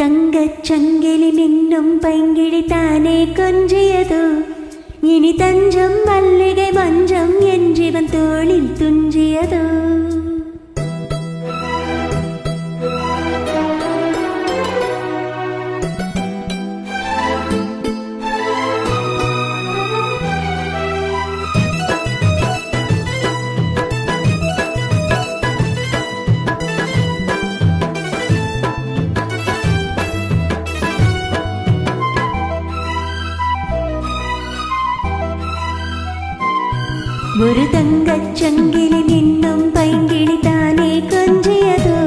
തങ്കച്ചങ്കിലി ചങ്കിലിനിന്നും പങ്കിടി താനെ കൊഞ്ചിയതു ഇനി തഞ്ചം മല്ലികை മഞ്ചം ഒരു തങ്കച്ചെങ്കിലും നിന്നും പൈങ്കിളി താനേ കൊഞ്ചിയതോ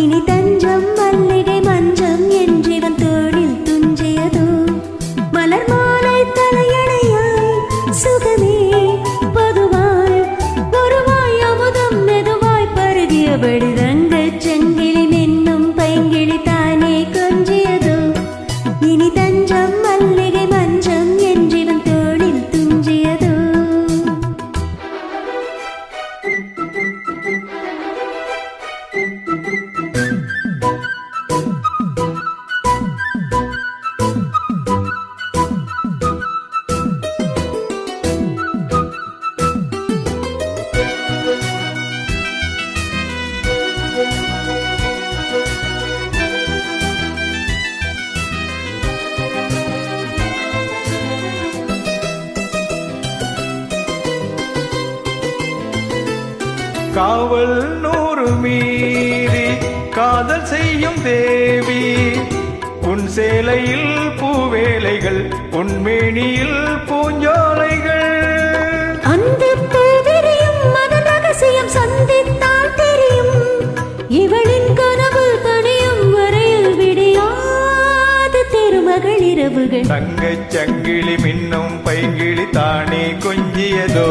ഇനി തഞ്ചം മല്ലിടെ മഞ്ചം എന്റിവൻ തോടിൽ തുഞ്ചിയതോ മലർമാലൈ തലയണയായി സുഖമേ പൊതുവായി പൊതുവായി അമുതം മെതുവായി പരുകിയപടി തങ്കച്ചെങ്കിലും എന്നും പൈങ്കിളി താനേ കൊഞ്ചിയതോ ഇനി തഞ്ചം காவல் நூறு மீறி காதல் செய்யும் தேவி. உன் சேலையில் பூவேலைகள் உன் மேனியில் பூஞ்சோலைகள். அந்த பூவிரியும் மதன் ரகசியம் சந்தித்தால் தெரியும். இவளின் கனவு தனியும் வரையில் விடியாது திருமகள் இரவுகள். தங்கச் சங்கிலி மின்னும் பைங்கிளி தானே கொஞ்சியதோ?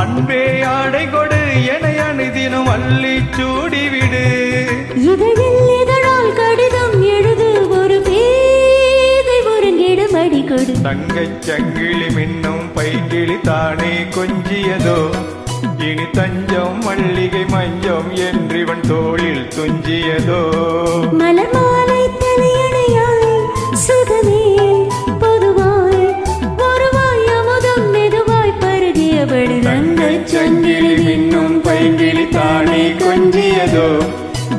அன்பே ஆடை கொடு என அணுதினும் அள்ளி சூடிவிடு இதழில் இதழால் கடிதம் எழுது ஒரு பேதை ஒருங்கிடம் அடி கொடு தங்கச் சங்கிலி மின்னும் பைங்கிளி தானே கொஞ்சியதோ இனி தஞ்சம் மல்லிகை மஞ்சம் என்றிவன் தோளில் துஞ்சியதோ மலர் துஞ்சியதோ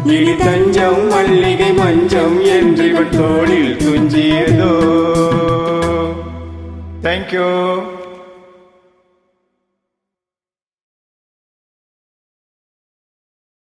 இனி தஞ்சம் மல்லிகை மஞ்சம் என்று இவன் தோளில் துஞ்சியதோ? தேங்க்யூ